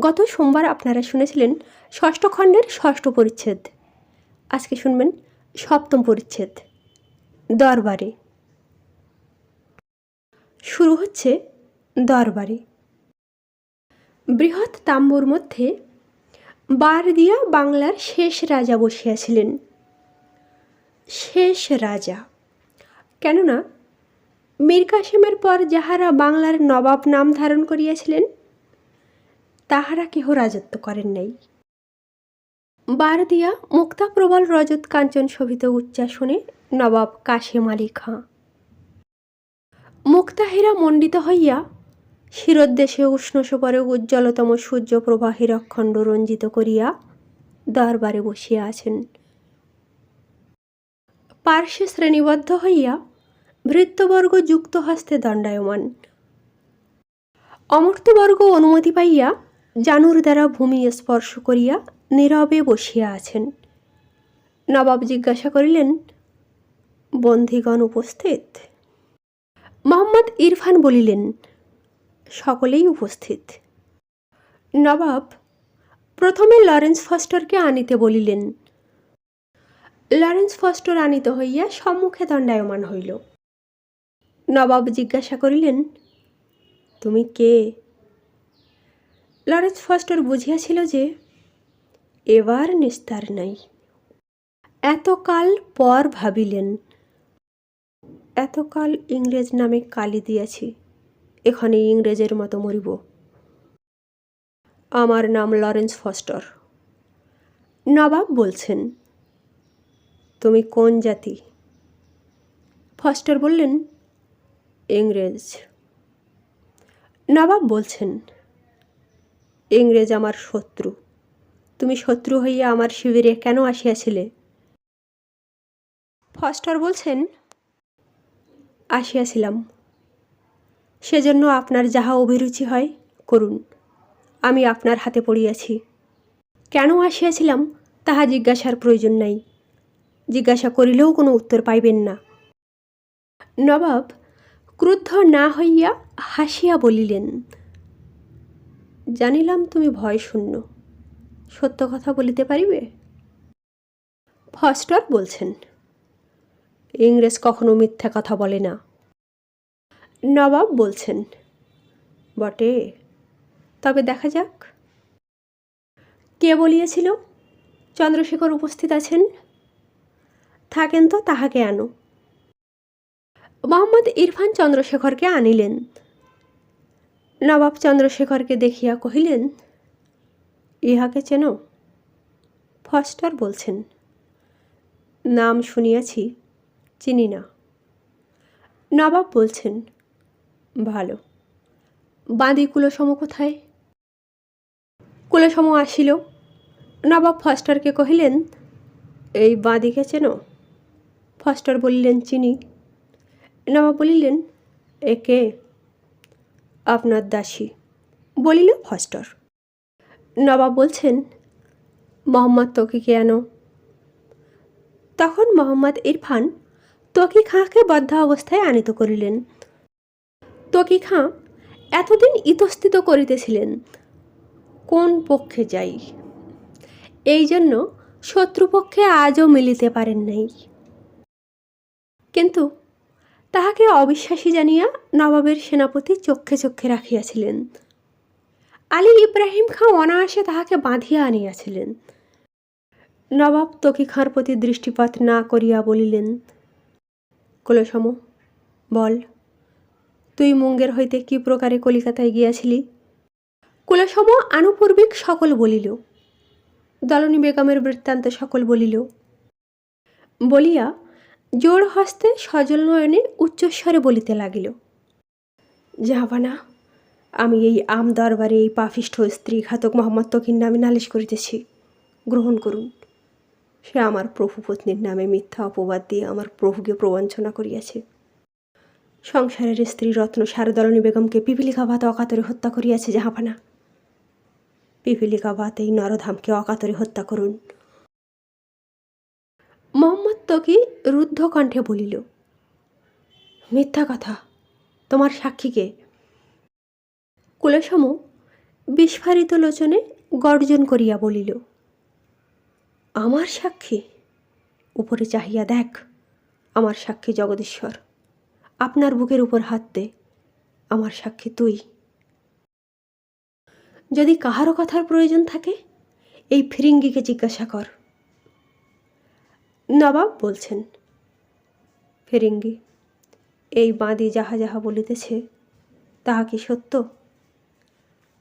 গত সোমবার আপনারা শুনেছিলেন ষষ্ঠ খণ্ডের ষষ্ঠ পরিচ্ছেদ। আজকে শুনবেন সপ্তম পরিচ্ছেদ, দরবারে। শুরু হচ্ছে দরবারে। বৃহৎ তাম্বুর মধ্যে বার দিয়া বাংলার শেষ রাজা বসিয়াছিলেন। শেষ রাজা। কেননা মীর কাসিমের পর যাহারা বাংলার নবাব নাম ধারণ করিয়াছিলেন তাহারা কেহ রাজত্ব করেন নাই। বার দিয়া মুক্তা প্রবল রজত কাঞ্চন শোভিত উচ্চাসনে নবাব কাশিম আলী খাঁ। মুক্তাহীরা মণ্ডিত হইয়া শিরোদ্দেশে উষ্ণ উষ্ণসপরে উজ্জ্বলতম সূর্যপ্রবাহের অখণ্ড রঞ্জিত করিয়া দরবারে বসিয়া আছেন। পার্শ্বে শ্রেণীবদ্ধ হইয়া ভৃত্যবর্গ যুক্ত হস্তে দণ্ডায়মান। অমর্ত্যবর্গ অনুমতি পাইয়া জানুর দ্বারা ভূমি স্পর্শ করিয়া নীরবে বসিয়া আছেন। নবাব জিজ্ঞাসা করিলেন বন্দিগণ উপস্থিত? মোহাম্মদ ইরফান বলিলেন, সকলেই উপস্থিত। নবাব প্রথমে লরেন্স ফস্টারকে আনিতে বলিলেন। লরেন্স ফস্টার আনিত হইয়া সম্মুখে দণ্ডায়মান হইল। নবাব জিজ্ঞাসা করিলেন, তুমি কে? লরেন্স ফস্টার বুঝিয়াছিল যে এবার নিস্তার নাই। এতকাল পর ভাবিলেন, এতকাল ইংরেজ নামে কালি দিয়াছি এখানে ইংরেজের মতো মরিব। আমার নাম লরেন্স ফস্টার। নবাব বলছেন, তুমি কোন জাতি? ফস্টার বললেন, ইংরেজ। নবাব বলছেন ইংরেজ আমার শত্রু। তুমি শত্রু হইয়া আমার শিবিরে কেন আসিয়াছিলে? ফস্টার বলছেন, আসিয়াছিলাম। সেজন্য আপনার যাহা অভিরুচি হয়, করুন। আমি আপনার হাতে পড়িয়াছি। কেন আসিয়াছিলাম, তাহা জিজ্ঞাসার প্রয়োজন নাই। জিজ্ঞাসা করিলেও কোনো উত্তর পাইবেন না। নবাব ক্রুদ্ধ না হইয়া হাসিয়া বলিলেন জানিলাম তুমি ভয় শূন্য। সত্য কথা বলিতে পারিবে? ফস্টার বলছেন, ইংরেজ কখনো মিথ্যা কথা বলে না। নবাব বলছেন, বটে, তবে দেখা যাক। কে বলিয়াছিল? চন্দ্রশেখর উপস্থিত আছেন? থাকেন তো তাহাকে আনো। মোহাম্মদ ইরফান চন্দ্রশেখরকে আনিলেন। নবাব চন্দ্রশেখরকে দেখিয়া কহিলেন, ইহাকে চেন? ফস্টার বলছেন, নাম শুনিয়াছি, চিনি না। নবাব বলছেন, ভালো। বাঁদি কুলসম কোথায়? কুলসম আসিল। নবাব ফস্টারকে কহিলেন, এই বাঁদিকে চেন? ফস্টার বলিলেন, চিনি। নবাব বলিলেন একে আপনার দাসী? বলিল ফস্টার। নবাব বলছেন, মোহাম্মদ তকিকে আনো? তখন মোহাম্মদ ইরফান তকি খাঁকে বদ্ধ অবস্থায় আনিত করিলেন। তকি খাঁ এতদিন ইতস্থিত করিতেছিলেন, কোন পক্ষে যাই? এই জন্য শত্রুপক্ষে আজও মিলিতে পারেন নাই। কিন্তু তাহাকে অবিশ্বাসী জানিয়া নবাবের সেনাপতি চক্ষে চক্ষে রাখিয়াছিলেন। আলী ইব্রাহিম খাঁ অনায়াসে তাহাকে বাঁধিয়া আনিয়াছিলেন। নবাব তকি খাঁর প্রতি দৃষ্টিপাত না করিয়া বলিলেন কুলসম বল, তুই মুঙ্গের হইতে কি প্রকারে কলিকাতায় গিয়াছিলি? কুলসম আনুপূর্বিক সকল বলিল, দলনী বেগমের বৃত্তান্ত সকল বলিল। বলিয়া জোর হস্তে সজল নয়নে উচ্চস্বরে বলিতে লাগিল যাহাবানা আমি এই আম দরবারে এই পাপিষ্ঠ স্ত্রী ঘাতক মোহাম্মদ তকির নামে নালিশ করিতেছি। গ্রহণ করুন। সে আমার প্রভু পত্নীর নামে মিথ্যা অপবাদ দিয়ে আমার প্রভুকে প্রবঞ্চনা করিয়াছে। সংসারের স্ত্রী রত্ন সারদলনী বেগমকে পিপিলিকা ভাত অকাতরে হত্যা করিয়াছে জাহাপানা পিপিলিকা ভাত এই নরধামকে অকাতরে হত্যা করুন। তকি রুদ্ধ কণ্ঠে বলিল, মিথ্যা কথা, তোমার সাক্ষীকে? কুলসম বিস্ফারিত লোচনে গর্জন করিয়া বলিল, আমার সাক্ষী? উপরে চাহিয়া দেখ, আমার সাক্ষী জগদীশ্বর। আপনার বুকের উপর হাত দে আমার সাক্ষী তুই। যদি কাহারও কথার প্রয়োজন থাকে, এই ফিরিঙ্গিকে জিজ্ঞাসা কর। নবাব বলছেন, ফেরিঙ্গি, এই বাঁদি যাহা যাহা বলিতেছে, তাহা কি সত্য?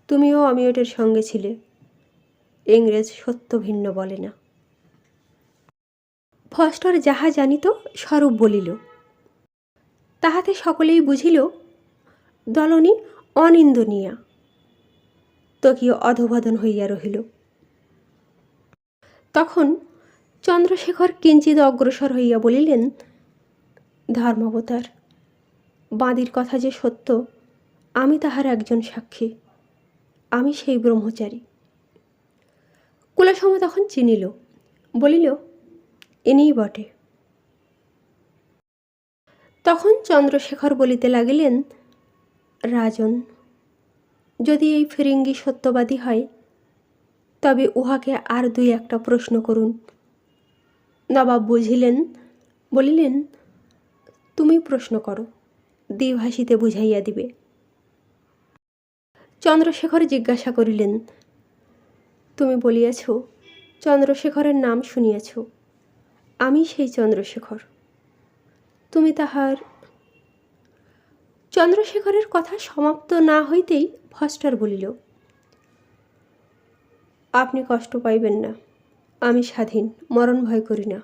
তুমিও অমিয়টের সঙ্গে ছিলে, ইংরেজ সত্য ভিন্ন বলে না। ফস্টার যাহা জানিত, স্বরূপ বলিল। তাহাতে সকলেই বুঝিল, দলনী অনিন্দনীয়া। তকীয় অধবদন হইয়া রহিল। তখন চন্দ্রশেখর কিঞ্চিত অগ্রসর হইয়া বলিলেন, ধর্মাবতার, বাঁদির কথা যে সত্য, আমি তাহার একজন সাক্ষী, আমি সেই ব্রহ্মচারী। কুলাসম তখন চিনিল, বলিল ইনিই বটে। তখন চন্দ্রশেখর বলিতে লাগিলেন, রাজন, যদি এই ফিরিঙ্গি সত্যবাদী হয়, তবে উহাকে আর দুই একটা প্রশ্ন করুন। নবাব বুঝিলেন, বলিলেন, তুমি প্রশ্ন করো, দ্বিভাষীতে বুঝাইয়া দিবে। চন্দ্রশেখর জিজ্ঞাসা করিলেন, তুমি বলিয়াছ, চন্দ্রশেখরের নাম শুনিয়াছ, আমি সেই চন্দ্রশেখর। তুমি তাহার চন্দ্রশেখরের কথা সমাপ্ত না হইতেই ফস্টার বলিল, আপনি কষ্ট পাইবেন না। আমি স্বাধীন, মরণ ভয় করি না।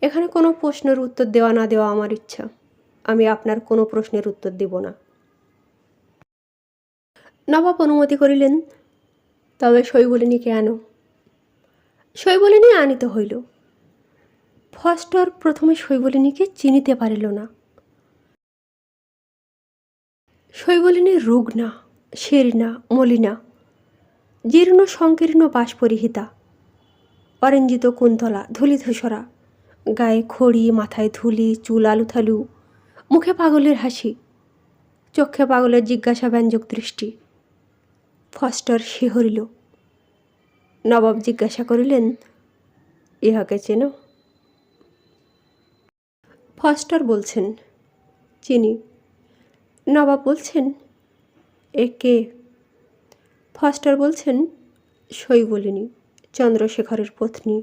এখানে কোনো প্রশ্নের উত্তর দেওয়া না দেওয়া আমার ইচ্ছা। আমি আপনার কোনো প্রশ্নের উত্তর দেব না। নবাব অনুমতি করিলেন, তবে শৈবলিনীকে আনো। শৈবলিনী আনিত হইল। ফস্টার প্রথমে শৈবলিনীকে চিনিতে পারিল না। শৈবলিনী রুগ্না শেরিনা মলিনা, জীর্ণ সংকীর্ণ বাস পরিহিতা অরেঞ্জিত কুন্তলা ধূলিধূসরা। গায়ে খড়ি, মাথায় ধুলি, চুল আলুথালু। মুখে পাগলের হাসি। চক্ষে পাগলের জিজ্ঞাসা ব্যঞ্জক দৃষ্টি। ফস্টার শিহরিল নবাব জিজ্ঞাসা করিলেন, ইহাকে চেনো? ফস্টার বলছেন, চিনি। নবাব বলছেন, এ কে? ফস্টার বলছেন, সই বলিনি। চন্দ্রশেখরের পত্নী।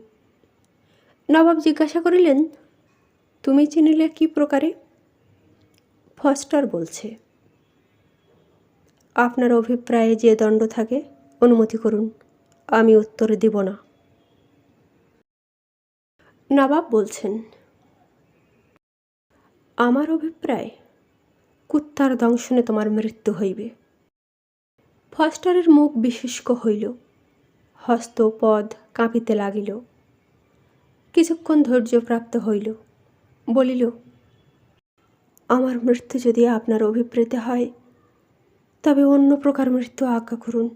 নবাব জিজ্ঞাসা করিলেন, তুমি চিনিলে কি প্রকারে? ফস্টার বলছে, আপনার অভিপ্রায়ে যে দণ্ড থাকে, অনুমতি করুন, আমি উত্তর দিব না। নবাব বলছেন, আমার অভিপ্রায়, কুত্তার দংশনে তোমার মৃত্যু হইবে। ফস্টারের মুখ বিশুষ্ক হইল। হস্ত পদ কাঁপিতে লাগিল। কিছুক্ষণ ধৈর্যপ্রাপ্ত হইল। বলিল, আমার মৃত্যু যদি আপনার অভিপ্রেতে হয়, তবে অন্য প্রকার মৃত্যু আজ্ঞা করুন।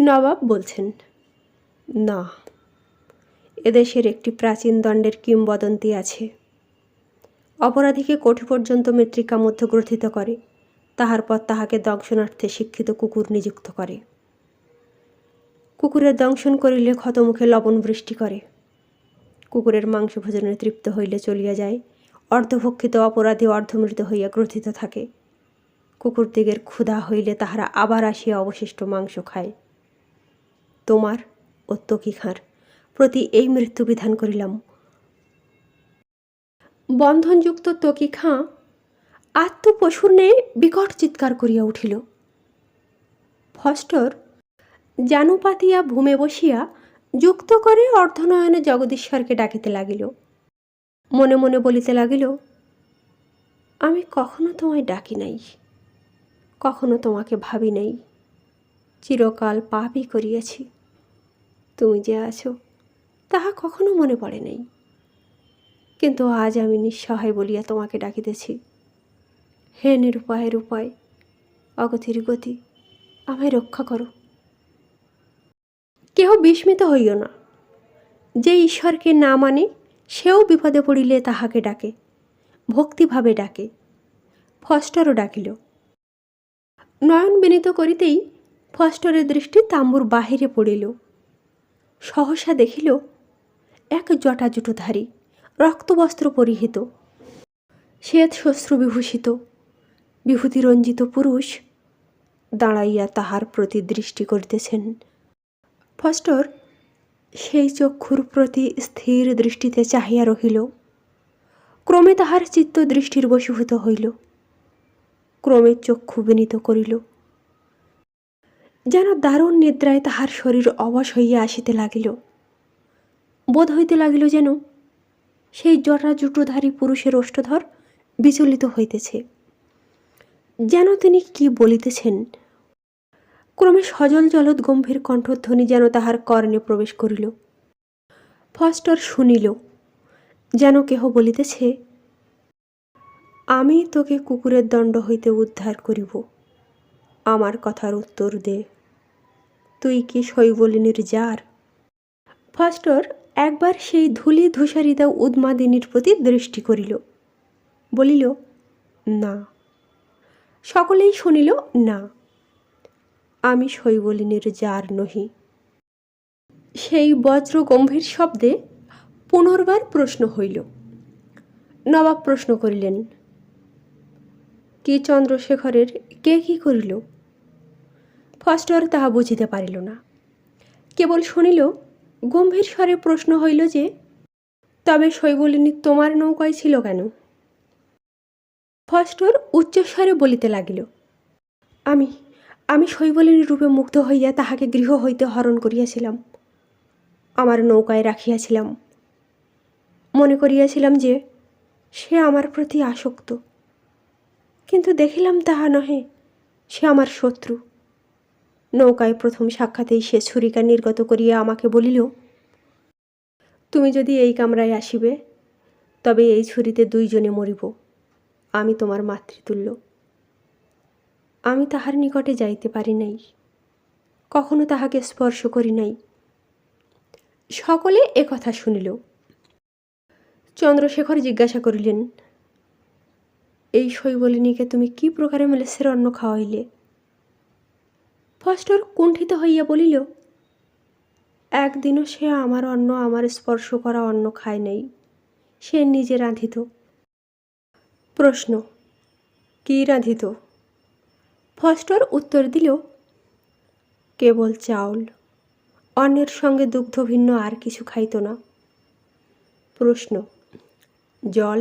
নবাব বলছেন, না, এদেশের একটি প্রাচীন দণ্ডের কিংবদন্তি আছে। অপরাধীকে কোঠি পর্যন্ত মৃত্তিকা মধ্য গ্রথিত করে, তাহার পর তাহাকে দংশনার্থে শিক্ষিত কুকুর নিযুক্ত করে। কুকুরের দংশন করিলে ক্ষতমুখে লবণ বৃষ্টি করে। কুকুরের মাংস ভোজনে তৃপ্ত হইলে চলিয়া যায়। অর্ধভক্ষিত অপরাধী অর্ধমৃত হইয়া গ্রথিত থাকে। কুকুরদিগের ক্ষুধা হইলে তাহারা আবার আসিয়া অবশিষ্ট মাংস খায়। তোমার ও তকিখার প্রতি এই মৃত্যু বিধান করিলাম। বন্ধনযুক্ত তকি খাঁ আত্মপশুর ন্যায় বিকট চিৎকার করিয়া উঠিল। ফস্টর জানু পাতিয়া ভূমে বসিয়া যুক্ত করে অর্ধনয়নে জগদীশ্বরকে ডাকিতে লাগিল। মনে মনে বলিতে লাগিল, আমি কখনো তোমায় ডাকি নাই, কখনো তোমাকে ভাবি নাই, চিরকাল পাপই করিয়াছি। তুমি যে আছো, তাহা কখনো মনে পড়ে নাই। কিন্তু আজ আমি নিঃসহায় বলিয়া তোমাকে ডাকিতেছি। হে নিরুপায়ের উপায় অগতির গতি আমায় রক্ষা করো। কেহ বিস্মিত হইও না। যে ঈশ্বরকে না মানে সেও বিপদে পড়িলে তাহাকে ডাকে, ভক্তিভাবে ডাকে, ফস্টারও ডাকিল। নয়ন বিনীত করিতেই ফস্টরের দৃষ্টি তাম্বুর বাহিরে পড়িল। সহসা দেখিল, এক জটাজুটোধারী রক্তবস্ত্র পরিহিত। শ্বেত শ্বশ্রু বিভূষিত, বিভূতিরঞ্জিত পুরুষ দাঁড়াইয়া তাহার প্রতি দৃষ্টি করিতেছেন। ফস্টর সেই চক্ষুর প্রতি স্থির দৃষ্টিতে চাহিয়া রহিল। ক্রমে তাহার চিত্ত দৃষ্টির বশীভূত হইল। ক্রমে চক্ষু বিনীত করিল। যেন দারুণ নিদ্রায় তাহার শরীর অবশ হইয়া আসিতে লাগিল। বোধ হইতে লাগিল যেন সেই জটা জুটোধারী পুরুষের ওষ্ঠধর বিচলিত হইতেছে। যেন তিনি কি বলিতেছেন ক্রমে সজল জলদ গম্ভীর কণ্ঠধ্বনি যেন তাহার কর্ণে প্রবেশ করিল। ফস্টর শুনিল, যেন কেহ বলিতেছে, আমি তোকে কুকুরের দণ্ড হইতে উদ্ধার করিব। আমার কথার উত্তর দে। তুই কি শৈবলিনীর যার? ফস্টর একবার সেই ধূলি ধূসারিতা উদ্মাদিনীর প্রতি দৃষ্টি করিল, বলিল, না। সকলেই শুনিল, না। আমি শৈবলিনীর যার নহি। সেই বজ্র গম্ভীর শব্দে পুনর্বার প্রশ্ন হইল। নবাব প্রশ্ন করিলেন, কি চন্দ্রশেখরের, কে কি করিল? ফস্টর তাহা বুঝিতে পারিল না। কেবল শুনিল, গম্ভীর স্বরে প্রশ্ন হইল যে, তবে শৈবলিনী তোমার নৌকায় ছিল কেন? ফস্টর উচ্চস্বরে বলিতে লাগিল, আমি আমি শৈবলিনীর রূপে মুগ্ধ হইয়া তাহাকে গৃহ হইতে হরণ করিয়াছিলাম। আমার নৌকায় রাখিয়াছিলাম। মনে করিয়াছিলাম যে, সে আমার প্রতি আসক্ত। কিন্তু দেখিলাম তাহা নহে, সে আমার শত্রু। নৌকায় প্রথম সাক্ষাতেই সে ছুরিকা নির্গত করিয়া আমাকে বলিল, তুমি যদি এই কামরায় আসিবে, তবে এই ছুরিতে দুইজনে মরিব। আমি তোমার মাতৃতুল্য। আমি তাহার নিকটে যাইতে পারি নাই। কখনো তাহাকে স্পর্শ করি নাই। সকলে একথা শুনিল। চন্দ্রশেখর জিজ্ঞাসা করিলেন, এই শৈবলিনীকে তুমি কি প্রকারে মেলেসের অন্ন খাওয়াইলে? ফস্টর কুণ্ঠিত হইয়া বলিল, একদিনও সে আমার অন্ন, আমার স্পর্শ করা অন্ন খায় নাই। সে নিজে রাঁধিত। প্রশ্ন, কি রাঁধিত? ফস্টর উত্তর দিল, কেবল চাউল। অন্যের সঙ্গে দুগ্ধ ভিন্ন আর কিছু খাইত না। প্রশ্ন, জল?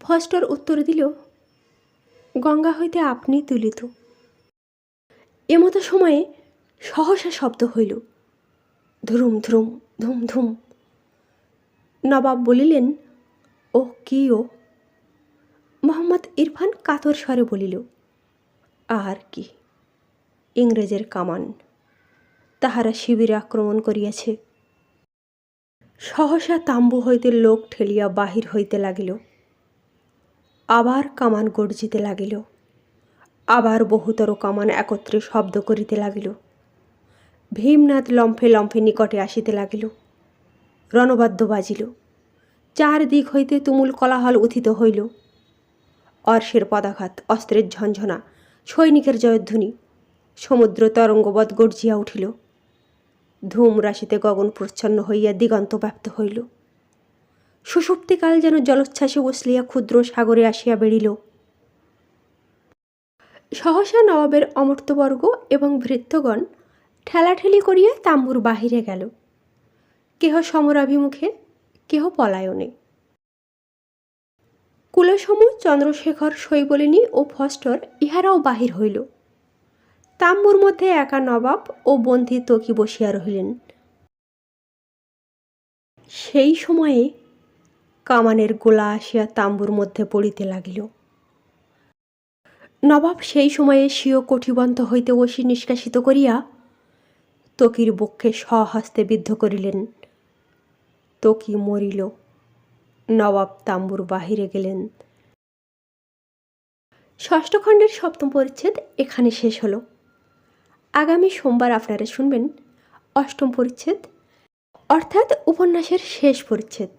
ফস্টর উত্তর দিল, গঙ্গা হইতে আপনি তুলিত। এমতো সময়ে সহসা শব্দ হইল, ধুরুম ধুরুম ধুম ধুম। নবাব বলিলেন ও কি ও? মোহাম্মদ ইরফান কাতর স্বরে বলিল আর কি? ইংরেজের কামান। তাহারা শিবিরে আক্রমণ করিয়াছে। সহসা তাম্বু হইতে লোক ঠেলিয়া বাহির হইতে লাগিল। আবার কামান গর্জিতে লাগিল। আবার বহুতর কামান একত্রে শব্দ করিতে লাগিল। ভীমনাথ লম্ফে লম্ফে নিকটে আসিতে লাগিল। রণবাদ্য বাজিল। চারদিক হইতে তুমুল কলাহল উথিত হইল। অর্ষের পদাঘাত, অস্ত্রের ঝঞ্ঝনা সৈনিকের জয়ধ্বনি। সমুদ্র তরঙ্গবৎ গর্জিয়া উঠিল। ধূম রাশিতে গগন প্রচ্ছন্ন হইয়া দিগন্ত ব্যাপ্ত হইল। সুষুপ্তিকাল যেন জলোচ্ছ্বাসে উসলিয়া ক্ষুদ্র সাগরে আসিয়া বেড়িল। সহসা নবাবের অমর্তবর্গ এবং ভৃত্যগণ ঠেলাঠেলি করিয়া তাম্বুর বাহিরে গেল। কেহ সমরাভিমুখে, কেহ পলায়নে। কুলসম চন্দ্রশেখর শৈবলিনী ও ফস্টর ইহারাও বাহির হইল। তাম্বুর মধ্যে একা নবাব ও বন্ধি তকি বসিয়া রহিলেন। সেই সময়ে কামানের গোলা আসিয়া তাম্বুর মধ্যে পড়িতে লাগিল। নবাব সেই সময়ে স্বীয় কঠিবন্ত হইতে ওসি নিষ্কাশিত করিয়া তকির বক্ষে স্বহস্তে বিদ্ধ করিলেন। তকি মরিল। নবাব তাম্বুর বাহিরে গেলেন। ষষ্ঠ খণ্ডের সপ্তম পরিচ্ছেদ এখানে শেষ হলো। আগামী সোমবার আপনারা শুনবেন অষ্টম পরিচ্ছেদ, অর্থাৎ উপন্যাসের শেষ পরিচ্ছেদ।